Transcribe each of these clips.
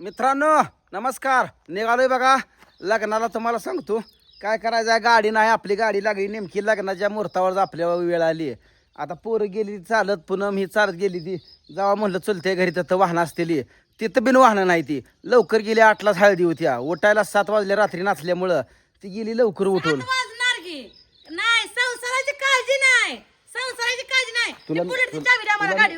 मित्रांनो नमस्कार. निघालोय बघा. लग्नाला तुम्हाला सांगतो काय करायचं आहे? गाडी नाही आपली गाडी लागली. नेमकी लग्नाच्या मुहूर्तावर आपल्या वेळ आली. आता पोरं गेली चालत पूनम ही चालत गेली ती. जेव्हा म्हणलं चलते घरी तर वाहनं असतेली. तिथं बिन वाहनं नाही ती. लवकर गेली आठलाच हळदी होत्या. उठायला सात वाजल्या रात्री नाचल्यामुळं ती गेली लवकर उठून. वाजणार की? नाही संसाराची काळजी नाही. संसाराची काळजी नाही. तुला- ती बुलेटची तुला- चावी द्या मला तुला- गाडी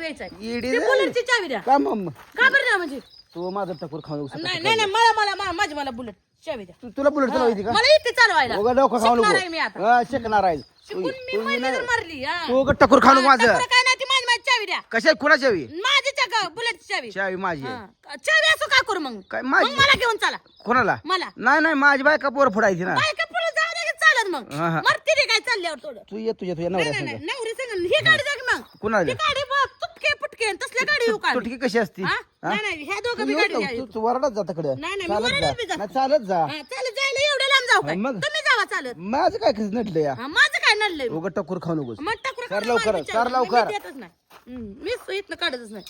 ती. बुलेटची चावी द्या. का मग का बरं द्या म्हणजे. तू माझं टकूर खाऊ नाही नाही. नाही, मला मला मला- माझी मला बुलेट. चावी द्या तू- तुला बुलेट चालवायची का? मला येते चालवायला. उगा डोकं खाऊ शिकणार आहे मी नको आता. हा, शिकणार आहे. शिकून मी तू- तू महिन्यात नाही- मारली हा. तू उगा टकूर खाऊ नको हा, माझं. टकुरं काय नाही ती माझी माझी चावी द्या. कशा कुणाची हवी माझी चा बुलेटची चावी. चावी माझी आहे. हा. चावी असो काय करू मग? काय मग माझी मला घेऊन चला. कोणाला? मला. नाही नाही माझी बायका पोर फोडायची ना. बायका पुढे जाऊ दे की चालत मग. हा, हा. मरते रे काय चालल्यावर थोडं. तू ये तुझ्या तुझ्या नाही नवऱ्या नाही संग नाही नवरी सांग ही गाडी मग. कुणाला? ही गाडी बघ. तुटके पुटके तसल्या गाडी येऊ का तुटकी कशी असती हा? हा? नाही नाही ह्या तू दोघं बी गाडी नको, तू- तू वरडाच जा तिकडे नाही, नाही, मी चालत बी जा जात नाही, चालत जा हा, चालत जायला एवढं लांब जाऊ काय मग? तुम्ही जावा चालत माझं काय कसं नटलं या हा, माझं काय नडलंय? उगा टकूर खाऊ नकोस मग टाकून कर लवकर. कर लवकर. मी नाही हम्म, सुईतनं काढतच नाही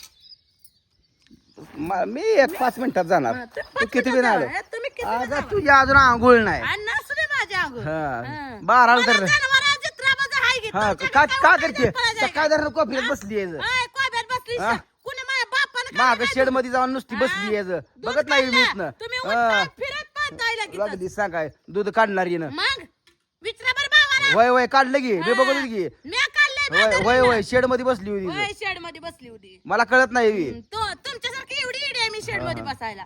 म- मी एक पाच मिनिटात जाणार हा, ते तू पाच किती मिनिटात वेळ. आलं हे तुम्ही किती अगं जावा. तुझ्या अजून आंघोळ नाही आणि नसू दे माझ्या अंगून. हा. बाराला मला तर- जनावरं जित्राबाचं हाय की, हा करते का? धरण कोपऱ्यात बसली आहे हा? कुणी माझ्या बापानं माग शेडमध्ये जाऊन नुसती हा? बसली दूध बघत नाही मी काढलं. तुम्ही. उठता, फिरत पाहताय लगेच. लागली सांगाय दूध काढणार येणं मग? विचारा बरं भावाला. वय वय काढलं की मी बघत की. मी वय. वय वय शेडमध्ये बसली होती. शेडमध्ये बसली होती. मला कळत नाही बी. तो तुमच्यासारखी एवढी इडी आहे मी शेडमध्ये बसायला.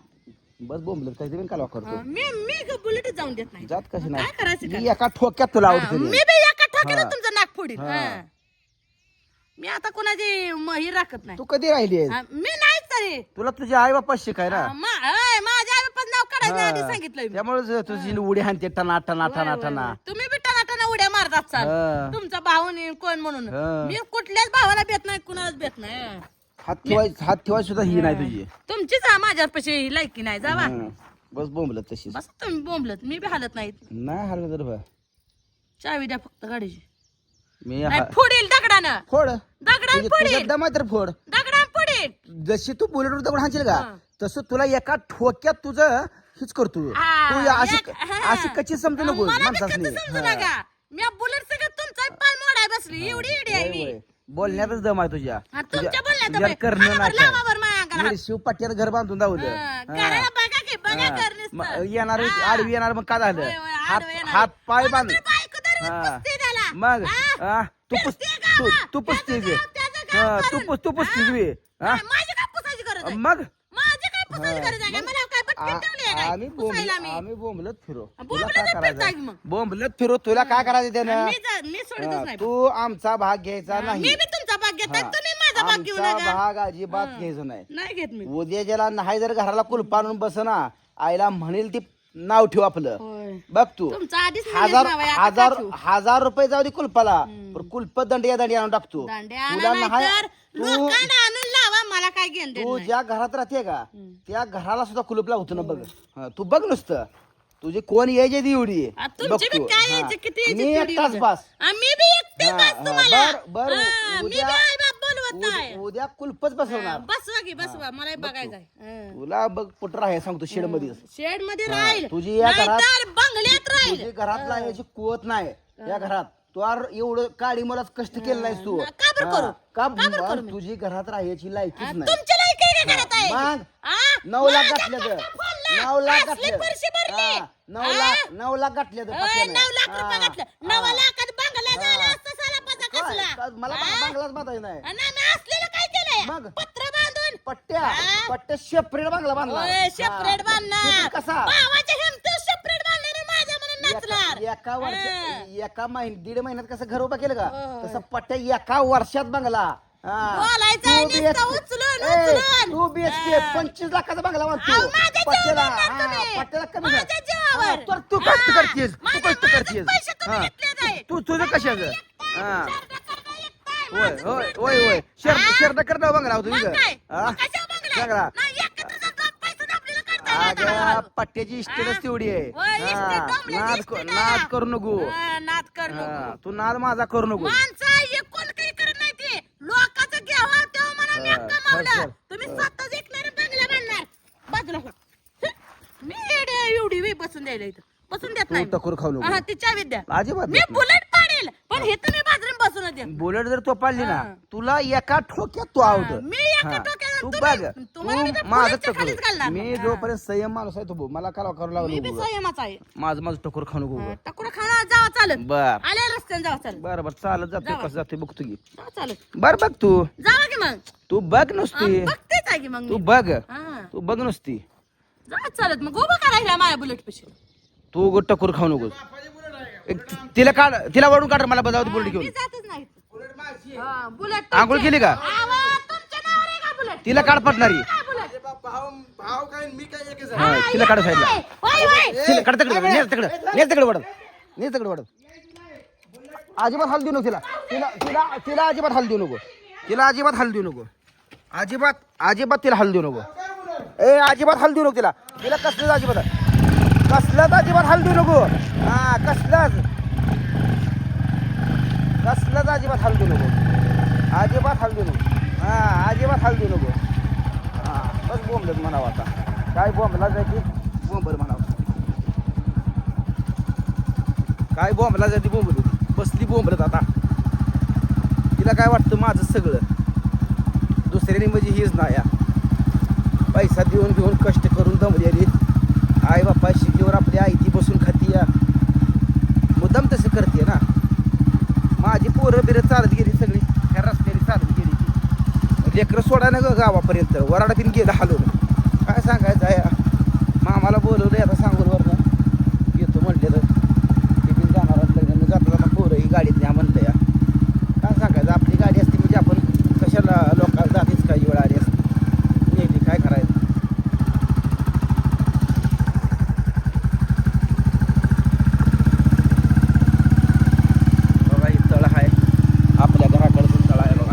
बस बोंबलत काहीतरी कालवा करतो. मी मी बुलेट जाऊन देत नाही. जात कशी काय करायचं नाही मी एका ठोक्यात तुला आवडतो मी बी एका ठोक्याला हा. तुमचं नाक हा. मी आता कोणाची म- हे राखत नाही. तू कधी राहिली आहेस? हा, मी नाहीच तरी. तुला तुझ्या आई बापा शिकाय ना हा, मा- होय, माझ्या आई बापाचं नाव काढायचं आधी सांगितलंय मी. त्यामुळे तुझी उडी हाणते टना टना टना टना. तुम्ही बी टना टना उड्या मारतात चाल. हा. तुमचा भाऊ नाही कोण म्हणून? हा. मी कुठल्याच भावाला भेट नाही कुणालाच भेट नाही. हात ठेवाय हात ठेवाय सुद्धा ही नाही तुझी. तुमचीच हा माझ्यापाशी लायकी नाही जावा हं. बस बोंबलत तशीच. बस तुम्ही बोंबलत मी बी हालत नाही तर बा चावी द्या फक्त गाडीची. मी नाही हा- फोडील दगडानं फोड दगडानं तुझ्या- तुझ्या फोडील दमात तर फोड दगडानं फोडील जशी तू बुलेटवर दगड हाणशील का हा. तसं तुला एका ठोक्यात तुझं हिच करतो हा, तू या अशी एक- हा. अशी कच्ची समजू नको मला बी माणसासनी कसं समजू हा. नका मी बुलेट सगळं तुमचा पाल मोडाय बसली एवढी इडी आहे होय, मी होय. बोलण्यातच दम आहे तुझ्या हा, तुमच्या बोलण्यात तुझ्या बाई. करणं हाणावर नाही लावा बरं माझ्या अंगाला हात. शिव घर बांधून दावलं हा. घराला बघा की बघा. घर नुसतं. मग येणार. आडवी येणार मग काय झालं होय, होय, हात आडवं येणार. हात पाय बांध तर बायको धरून हा. पुसते त्याला. मग हा? तू पुस तू. तू पुसतीस हा, तू. पुस तू पुसतीस? बी. हा? नाही, माझी काय पुसायची गरज आहे मग माझी काय पुसायची. गरज आहे काय? मला काय पटकन आ- ठेवली आहे आम्ही काय? बोंबल पुसायला मी आम्ही बोंबलत फिरो तुला काय करायचं मग? बोंबलत फिरो तुला काय करायचं त्यानं मी जा- मी सोडतच हा, नाही तू आमचा भाग घ्यायचा मी नाही बी तुमचा भाग घेताय. तुम्ही माझा भाग घेऊ आमचा नका भाग अजिबात घ्यायचा नाही नाही घेत मी उद्या ज्याला नाही जर घराला कुलप आणून बसना आईला म्हणेल ती नाव ठेव आपलं. होय. बघ तू. तुमचा आधीच हजार आता हजार? हजार रुपये जाऊ दे कुलपाला. पण कुलप दंडिया दंडिया आणून टाकतो दांड्या तुला नाही नाहीतर तू लोकांना आणून लावा मला काय घेणं देणं तू नाही. ज्या घरात राहते का त्या घराला सुद्धा कुलूप लावतो ना बघ. हा, तू बघ नुसतं. तुझी कोण यायची ती एवढी? आ, तुमची बी बघ तू. काय. यायची, किती यायची मी एकटाच होती. बस. आ, मी बी एकटी हा, बस हा, तुम्हाला. बर- बर, हा, मी बी उद्या- नाही. उद्या- कुलपच बसवणार. बसवा की बसवा. मला बघायचं आहे तुला बघ पुटर आहे सांगतो शेडमध्ये शेडमध्ये राहील. तुझी या घरात- नाहीतर बंगल्यात राहील. तुझी घरातला याची कुवत नाही. या घरात. तू आर एवढं काळी मला कष्ट केलं नाहीस तू. का बरं हा, करू? का मग? तुझी घरात राहायची लायकीच नाही. तुमची लायकी आहे का घरात आहे? मग? आ? नऊ लाख घातले तर. नऊ लाख असली घातले भरली. हा, नऊ? लाख नऊ लाख घातले तर. नऊ लाख रुपये घातलं. नऊ लाखात बंगला झाला असता साला पचा काय? कसला काय? मला आ? बांगलाच बांधायचं नाही आणि मी असलेलं काय केलंय मग? पत्र बांधून पट्ट्या हा? पट्ट्या बांगला बांधला होय सेपरेट बांधणार कसा भावाच्या हिमतीवर सेपरेट बांधणार आणि माझ्या म्हणून नाचणार एका- एका वर्षात एका महिन दीड महिन्यात कसं घर उभा केलं का होय. तसं पट्ट्या एका वर्षात बांगला हा. बोलायचं आहे Two नुसतं BHK. उचलून, ए, उचलून. two BHK, हा. पंचवीस लाखाचा बांगला अहो, बांधतो माझ्या पट्ट्याला जीवावर हा. पट्ट्याला कमी माझ्या नाही. जीवावर. हा, तर तू कष्ट हा. करतेस तू माझ्या- कष्ट माझे करतेस पैसे तुम्ही हा. तू तुझं कशाचं हा होय होय तुझं होय होय शर्ट हा? शर्ट? हा? मग कशावर बंगला? चांगला. अगं. पट्ट्याची इस्टेटच तेवढी आहे हा, नाद क-. नाद करू नको हा, नाद कर नको. हा, तू नाद माझा करू नको माणसं एकूण काही करत नाही ते लोकांचं घ्यावं तेव्हा म्हणून मी हा, कमावलं खरं, खरं. तुम्ही स्वतःच एक बंगला बांधणार बाजूला हो. यायला इथं बसून देत नाही तू खाऊ नको हा तिच्या विद्या अजिबात मी बुलेट पाडेल पण हे तर बुलेट जर तो पाडली ना हा. तुला एका ठोक्यात तू आवड मी एका ठोक्यात तू तुम्ही- बघ. तुम्हाला मी त्या तू माझं खालीच टकोर घालणार. मी. जोपर्यंत संयम माणूस आहे तो भाऊ, मला काला करू मी लागलो बी. संयमाचा आहे. माझं माझं टकोर जावा चालत बर. आल्या रस्त्याने जावा चालत बर बर चालत जावा. कसं जातोय बघतो की. जावा चालत बर बघ तू. जावा की मग. तू बघ हा, नुसती बघतेच आहे की मग तू मी. बघ. हा. तू बघ नुसती. जावा चालत मग उभं करायला माझ्या बुलेट पेशी तू उगं टकोर खाऊ नको तिला काढ तिला वडून काढ मला बजावत बुलेट घेऊन. जातच नाही. हा, बुलेट आंघोळ केली का? आवा, तुमच्या नावावर आहे का बुलेट? तिला काढ पडणारी काय बुलेट? हा, तिला काढ साईडला. वय. तिला काढ तिकडे नेल तिकडे नेल तिकडे वडत नेल तिकडे वडत अजिबात हाल देऊ नको तिला. तिला तिला तिला अजिबात हाल देऊ नको. तिला अजिबात हाल देऊ नको. अजिबात अजिबात तिला हाल देऊ नको. ए अजिबात हाल देऊ नको तिला. तिला कसलंच अजिबात कसलंच अजिबात हाल देऊ नको. हा कसलंच. कसलंच अजिबात हाल देऊ नको. अजिबात हाल देऊ नको. हा अजिबात हाल देऊ नको. हा बस बोंबलत म्हणावं आता. काय बोंबला जायची? बोंबर म्हणावं. काय बोंबला जायची बोंबल? बसली बोंबलत आता. तिला काय वाटतं माझं सगळं? दुसऱ्याने म्हणजे हीच नाही या. पैसा देऊन घेऊन कष्ट करून दमलेली. आई बाप्पा शिकीवर आपल्या आई ती बसून खाती या. मुद्दाम तसं करते ना. माझी पोरं बिरं चालत गेली सगळी. ह्या रस्त्याने चालत गेली लेकरं सोडा ना गावापर्यंत. वराडा बिन गेलं हलवून काय सांगायचं आहे? मामाला बोलवलं आता सांग वरनं येतो म्हणलेलं ते बिन जाणार लग्न जाता जाता पोरं ही गाडीत न्या म्हणलं या काय सांगायचं आपली गाडी असते म्हणजे आपण कशाला लोकांना जातीच काही वेळ आली असते नेली काय करायचं बघा ही तळ आहे आपल्या घराकडचं तळ आहे बघा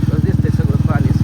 कसं दिसतंय सगळं पाणीच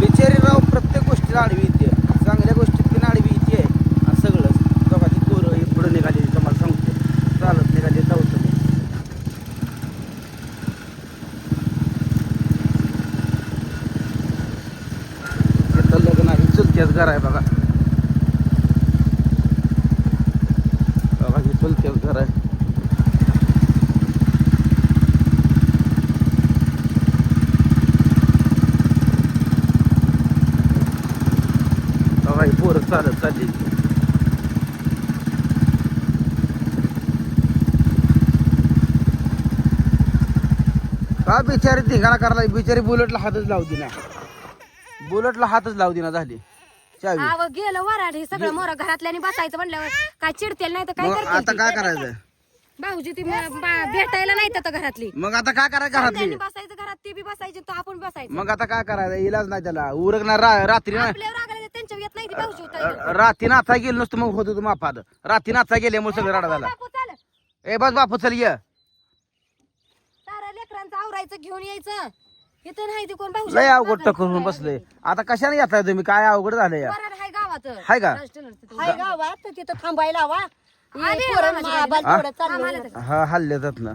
बिचारी राव प्रत्येक गोष्टीला आडवी येते चांगल्या गोष्टीत पण आडवी येते आणि सगळंच बघा ती पोरं ही पुढं निघाली तुम्हाला सांगतो चालत निघाली धावतं मी तिथं लग्न घर आहे बघा. बघा हे चुलत्याच घर आहे. बघा ही पोरं चालत चालली. का बिचारी धिंगाणा करायला बिचारी बुलेटला हातच लावू ना बुलेटला हातच लावती ना झाली. चावी. अव गेलं वराड हे सगळं मोर घरातल्यानी बसायचं म्हणल्यावर. काय चिडतेल नाही तर काय मग आता करतील काय करायचं? भाऊजी ती म- बा- भेटायला नाही तर घरातली. मग आता काय करायचं घरातली? त्यांनी बसायचं घरात ती बी बसायची तो आपण बसायचं. मग आता काय करायचं? इलाज नाही त्याला. उरकणार रा- रात्री ना. आपल्यावर रागायला त्यांच्या येत नाही ती भाऊजी होता रात्री नाचा गेलो नसतं मग होत होतं मापात रात्री नाचा गेल्यामुळे सगळं राडा झाला. बापू चाल. ए बस बापू चल ये. सारा लेकरांचं आवरायचं घेऊन यायचं. इथं नाही ती कोण भाऊजी लय अवघड टकरून बसलंय आता कशाने येताय तुम्ही? काय अवघड झालं या हाय गावात. हाय का? हाय गावात तर तिथं थांबायला हवा. आम्हाला हा? हा हल्ले जात ना